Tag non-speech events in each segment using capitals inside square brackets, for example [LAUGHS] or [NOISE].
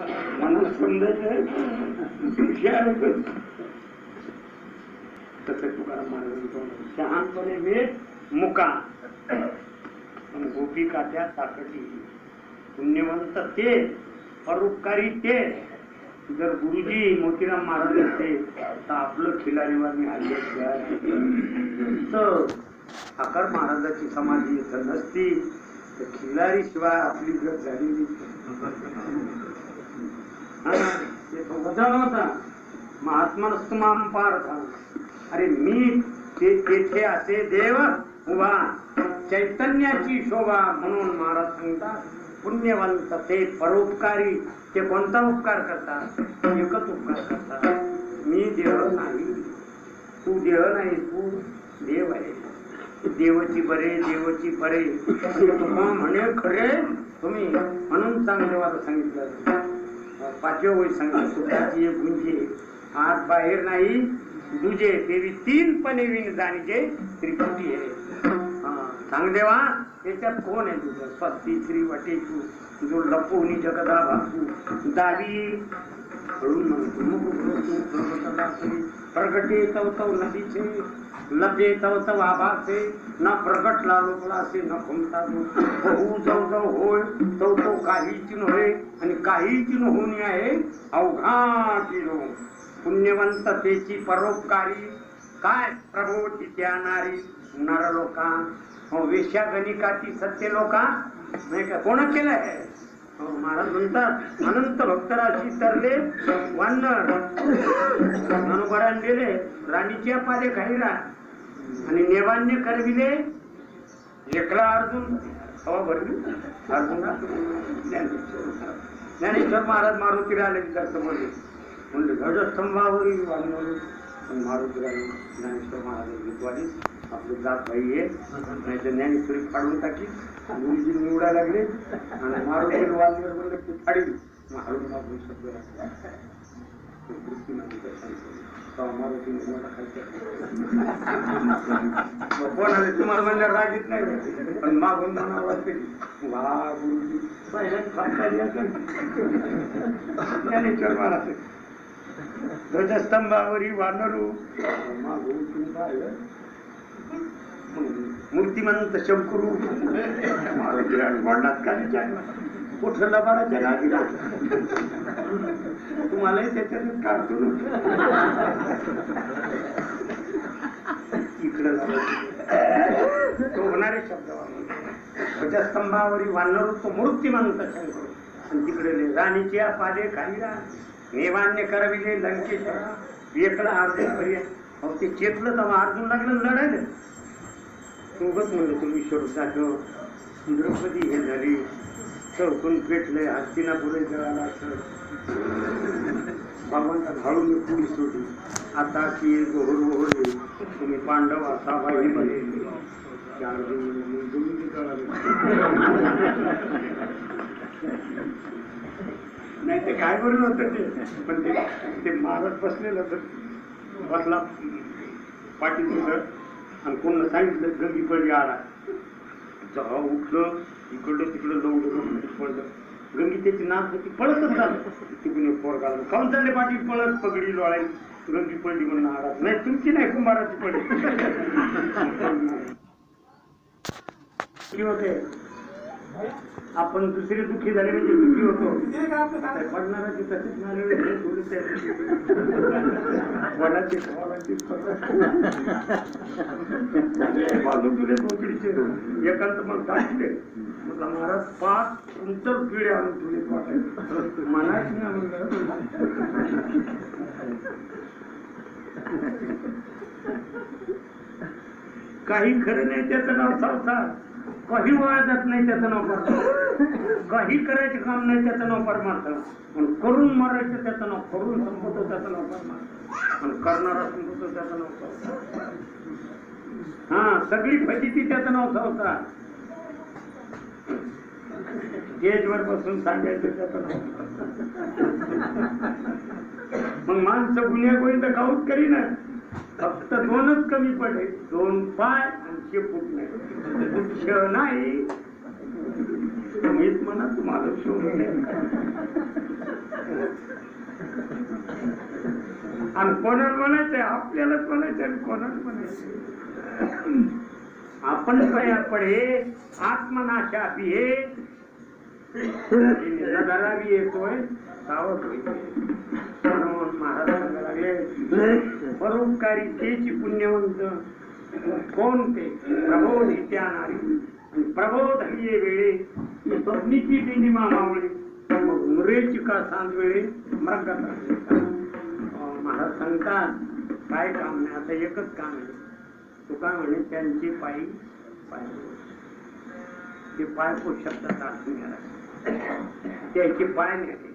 मला समजायचं हुशार तसं तुकाराम महाराजांचं शहाणपणे वेद मुका पण गोपिका त्या ताकटी पुण्यवंत ते परोपकारी ते जर गुरुजी मोतीराम महाराज असते तर आपलं खिलारीवानी आले तर ठाकर महाराजाची समाधी इथं नसती. तर खिलारी शिवाय आपली गत झालेली हा, ते तो वचन महात्मा अरे मी ते तेथे असे देव उभा चैतन्याची शोभा म्हणून महाराज सांगतात पुण्यवंत ते परोपकारी ते कोणता उपकार करतात एकच उपकार करतात मी देव नाही तू देव नाही तू देव आहे देवची बरे देवची बरे म्हणे खरे तुम्ही म्हणून चांगले सांगितलं पाचव्या वय सांगितलं सुखाची एक गुंजे आत बाहेर नाही दुजे देवी तीन पणे विण जाणीचे त्रिपुटी आहे सांग देवा त्याच्यात कोण आहे तुझं स्वस्ती श्री वटेचू जो लपवणी जगदा भासू दावी हळून म्हणतो प्रगटे तव तव नदीचे लजे तव तव आभासे न प्रगटला लोकलासे न खुमता बहु जव जव होय तव तो काहीची नव्हे आणि काहीची होणी आहे अवघाची रो पुण्यवंततेची परोपकारी काय प्रभू त्या नर लोका हो वेश्या गणिकाची सत्य लोका नाही का? कोण केलंय? हो, महाराज म्हणतात अनंत भक्तराशी तरले वानर अनुगडान राणीच्या पाले खाईला आणि नेवान्य करविले. एकला अर्जुन. हवा भरली. अर्जुन ज्ञानेश्वर महाराज मारुतीला आले विचारसमोर म्हणले ध्वजस्तंभावरील पण मारुतीला आले. ज्ञानेश्वर महाराज विद्वानी आपलं जात भाई आहे. नाही तर ज्ञानेश्वरी फाडून टाकी. गुरुजी निवडा लागले. आणि मारुती वानर बोलले की फाडी. मारून शब्द लागला. [LAUGHS] तो वृत्ती [LAUGHS] काय सांगतो. तेव्हा मारुतीने मला खायचं. मग कोण आले तुम्हाला म्हणजे रागीत नाही पण मागून वा गुरुजी. ज्ञानेश्वर महाराज ध्वजस्तंभावरी वानरू मागून तुम्ही पाहिलं मूर्तिमंत शंकरू मारुतीला वर्णात काढायच्या कुठं लबाडाच्या लागला तुम्हालाही त्याच्यातच काढतो ना. इकडं तो होणारे शब्द ध्वजस्तंभावरी वानर तो मूर्तिमंत शंकरू. आणि तिकडे राणीच्या पाले खालीला नेवान्य करविले लंकेश्वरा एकला अर्जुन पर्यंत. अहो ते चेतलं तर अर्जुन लागलं लढायला उगत म्हणलं तुम्ही स्वरूपाचं द्रौपदी हे झाली. चौकून पेटलंय हस्तिनापुरे जळाला भगवंता घालून मी पुढी सोडली. आता की गोहर ओहरले तुम्ही पांडव असा बाई बने चार नाही ते काय बरं होतं ते. पण ते ते बसलेलं तर बसला पाटील आणि कोणाला सांगितलं गंगी पडली आला. जेव्हा उठलं इकडलं तिकडं लवलं पडलं गंगी त्याची नाक होती पळतच झालं. तिकडून पोर घालून खाऊन चालले पाठी? पळत पगडी लोळाई गंगी पडली म्हणून नाराज. नाही तुमची नाही कुंभाराची पडली. [LAUGHS] [LAUGHS] होते आपण दुसरे दुःखी झाले म्हणजे दुःखी होतो. पडणाराची तशीच नारळ. वडाची बाजू तुले बोकडीचे एकांत मग टाकले म्हटलं महाराज पाच कुंटल किडे आणून तुले वाटायचे मनाच ना काही खरं नाही त्याचं नाव संसार काही वळत नाही त्याचं नाव परमार्थ काही करायचे काम नाही त्याचं नाव परमार्थ. पण करून मारायचं त्याचं नाव करून संपवतो त्याचं नाव परमार्थ. पण करणारा संपवतो त्याचं नाव परमार्थ. हा सगळी फजिती त्याचं नाव संसार स्टेजवर बसून सांगायचं त्याचं नाव मग माणसं गुन्हे गोविंद काऊच करीन. फक्त दोनच कमी पडले. दोन पाय आणि शेपूट नाही. गुच्छ नाही. तुम्हीच म्हणा तुम्हाला शोध आणि कोणाला म्हणायचंय आपल्यालाच म्हणायचं आणि कोणाला म्हणायचं आपण तयार पडे आत्मनाशा पिये. नगाला बी येतोय सावध होईल महाराज परोपकारी तेची पुण्यवंत कोण ते? प्रबोध इत्यानारी आणि प्रबोध ये वेळे स्वप्नीची दिनिमा मावळे मग मुरेची का सांग वेळे मृगात महाराज सांगतात काय काम नाही आता एकच काम आहे. तुका म्हणे त्यांचे पायी पाय ते पाय शब्दात अडचून घ्यायला. त्याची पाय नाही.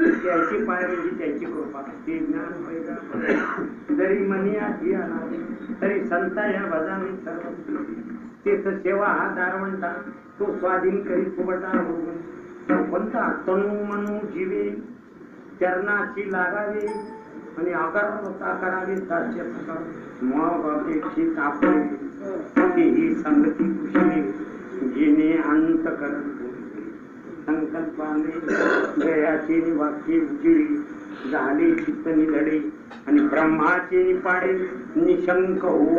त्याची पाय म्हणजे त्याची कृपा. ते ज्ञान पैदा जरी मनी आधी आला तरी संता या भजाने सर्व तेच सेवा हा दारवंता तो स्वाधीन करी सुबटा होऊन कोणता तनु मनु जीवे. चरणाची लागावे आणि आकारावता करावे साध्य मग अपेक्षित आपले. ही. संगती कुशली जिने अंत करत संकल्पाने जयाची वाक्य उजिळी झाले चित्त निधडे आणि ब्रह्माचे निपाडे निशंक हो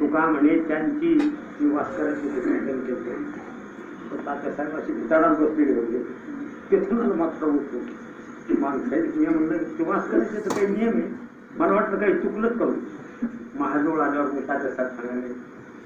तुका म्हणे त्यांची वास्कराची तात्या साहेब अशी भुताडात बसलेली होते. तिथून मला मागचा उठतो माणसं मी म्हणलं की वास्कराचे तर काही नियम आहे. मला वाटलं काही चुकलंच करू. महाजवळ आल्यावर मी तात्या साहेब सांगायला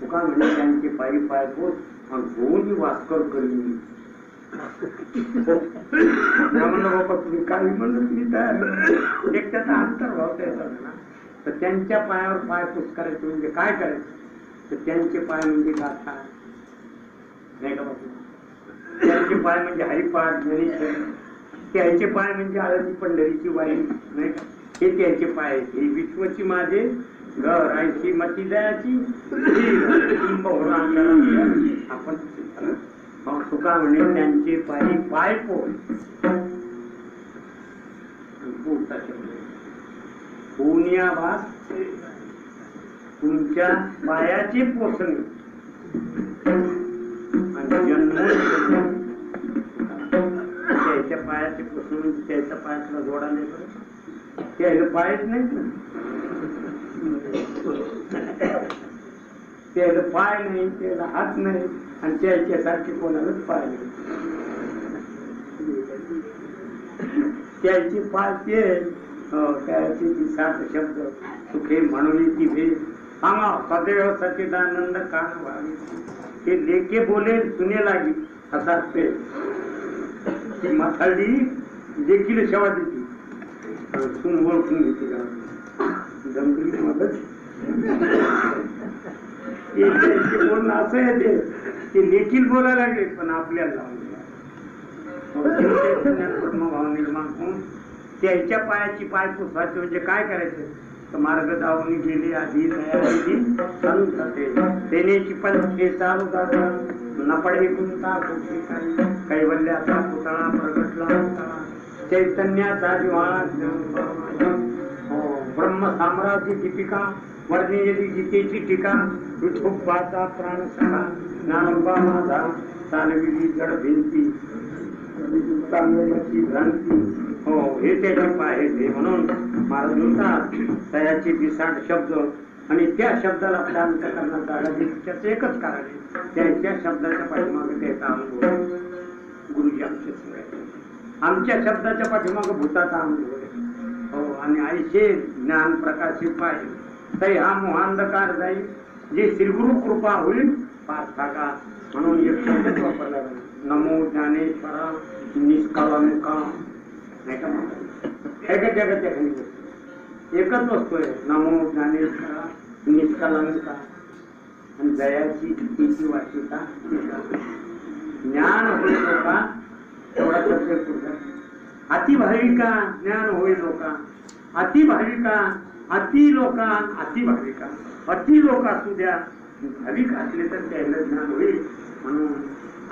तुका म्हणे त्यांचे पायी पाय पोच आणि दोन्ही वास्कर करी म्हणलं बाबा तुम्ही काही म्हणलं? तुम्ही तयार एक त्याचा अंतर्भाव त्याचा ना. तर त्यांच्या पायावर पाय पुस करायचे म्हणजे काय करायचं? तर त्यांचे पाय म्हणजे गाथा. नाही का बाबा? त्यांचे पाय म्हणजे हरिपाठ ज्ञानेश्वर. त्यांचे पाय म्हणजे आळती पंढरीची वाई नाही का? हे त्यांचे पाय आहेत. हे विश्वची माझे घर आयची श्रीमती दयाची आपण मग तुका म्हणे त्यांची पायी पाय पोळ पुढचा शब्द तुमच्या पायाचे पोषण आणि जन्म त्याच्या पायाचे पोसणे म्हणजे त्याच्या पायातला जोडा नाही त्याला पायच नाही त्याला पाय नाही त्याला हात नाही. आणि त्याच्यासारखे कोणालाच पाहिले नाही. त्याची पाय ते हो, त्याची ती सात शब्द सुखे म्हणून ती सांगा सदैव सचिदानंद कान व्हावे ते लेके बोले सुने लागेल असा ते. ती मथाडी देखील सेवा देते. सुन ओळखून घेते का जंगली मदत. बोलणं असं आहे ते देखील बोलायला लागले पण आपल्याला त्यांचे ज्ञानपद्मभाव निर्माण होऊन त्याच्या पायाची पाय पुसवायचे म्हणजे काय करायचं? तर मार्ग दावून गेले आधी सेनेची पंथे चालू दादा नपडे काही कैवल्याचा पुतळा प्रगटला चैतन्याचा जिव्हाळा हो, ब्रह्म साम्राज्य दीपिका. वर्णिलेली गीतेची टीका विठोबाचा प्राण सखा ज्ञानोबा माझा चालविली जड भिंती चांगल्याची भ्रांती. हो हे ते त्याचे आहे ते म्हणून महाराज म्हणतात तयाचे बिसाट शब्द आणि त्या शब्दाला शांत करण्याचा त्याचं एकच कारण आहे. त्या त्या शब्दाच्या पाठीमागे त्याचा अनुभव गुरुजी आमचे आमच्या शब्दाच्या पाठीमागे भूताचा अनुभव आहे हो आणि आयुष्य ज्ञान प्रकाशित पाहिजे तरी हा मोहांधकार जाईल जे श्रीगुरु कृपा होईल पार्थाका म्हणून एक शब्द वापरला नमो ज्ञानेश्वरा निष्कलंका नाही का म्हणतात? हे जगत त्या एकच वस्तू आहे. नमो ज्ञानेश्वरा निष्कलंका आणि दयाची भीतीची वाचिका ज्ञान होईल लोका तेवढा शब्द अतिभाविका ज्ञान होईल लोका? अतिभाविका अति लोकान अति भाविका अति लोक असू द्या भाविक असले तर त्यांना ज्ञान होईल. म्हणून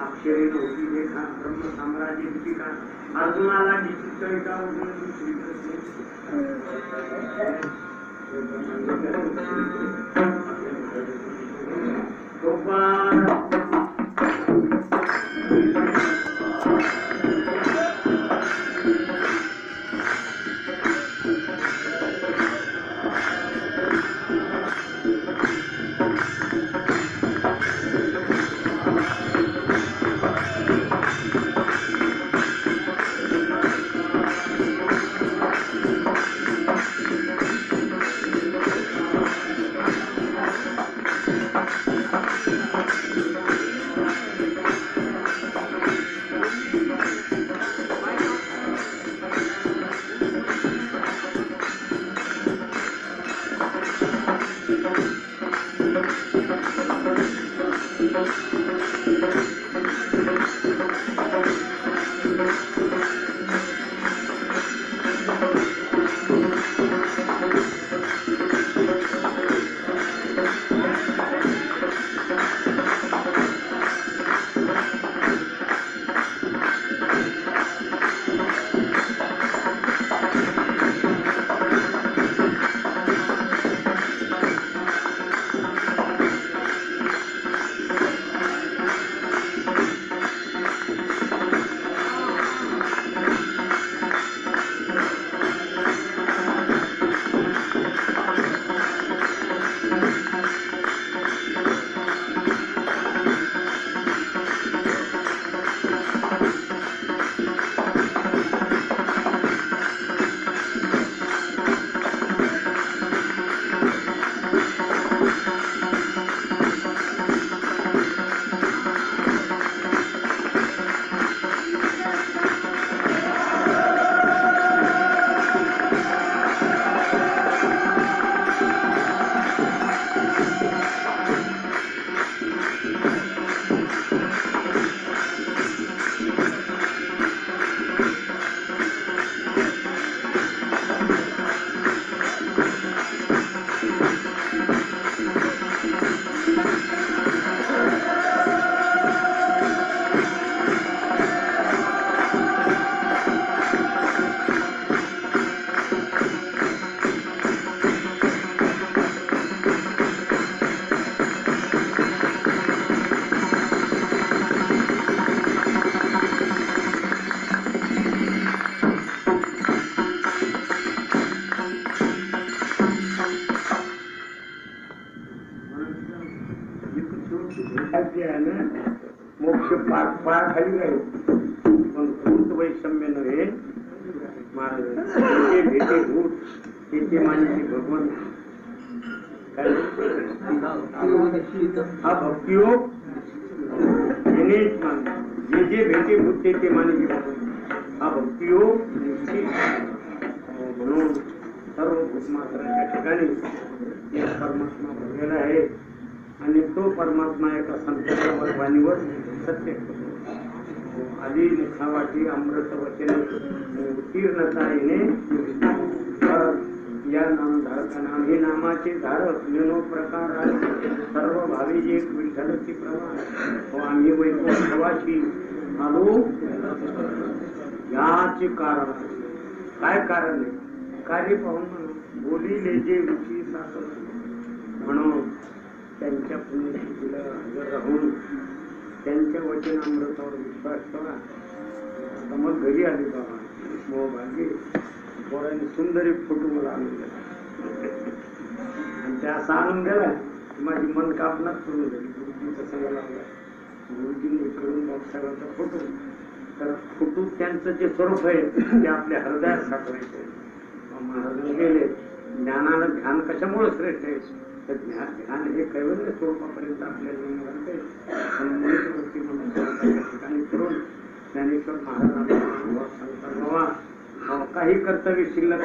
अक्षरे नव्हती लेखा ब्रह्म साम्राज्य दीपिका अर्जुनाला निश्चित कविता गोपाल भेटे भूत ते माझी भगवंत भगवान हा भक्तियोग हो. जे जे भेटे भूत ते ते हा भक्तियोग हो. म्हणून सर्व भूतमात्राच्या ठिकाणी एक परमात्मा भरलेला आहे. आणि तो परमात्मा एका संतांच्या वाणीवर सत्य करतो. आधी मुखावाटी अमृत वचन उत्तीर्णता येणे या या नामधारकांना हे नामाचे धारक निनो प्रकार आहे सर्व भावी जे विठ्ठलची प्रमाण व हो, आम्ही वैभवाशी आलो. याचे कारण काय कारण आहे? कार्य पाहून बोलिले जे रुची सासर. म्हणून त्यांच्या पुण्यतिथीला हजर राहून त्यांच्या वचन असताना. आता मग घरी आली बाबा. मो भाग्य पोरांनी सुंदर एक फोटो मला आणून दिला. आणि त्या असा आणून दिला माझी मन कापणार सुरू झाली. गुरुजीचा सगळा लागला गुरुजींनी करून मग सगळ्याचा फोटो. तर फोटो त्यांचं जे स्वरूप आहे ते आपल्या हृदयात साठवायचे महाराज गेले. ज्ञानानं ध्यान कशामुळे श्रेष्ठ आहे? तर ध्यान ध्यान हे कैवल्य स्वरूपापर्यंत आपल्याला मिळालं आहे. पण मनुष्यवृत्ती म्हणून स्वरूपाच्या ठिकाणी करून ज्ञानेश्वर महाराजांना काही कर्तव्य शिल्लक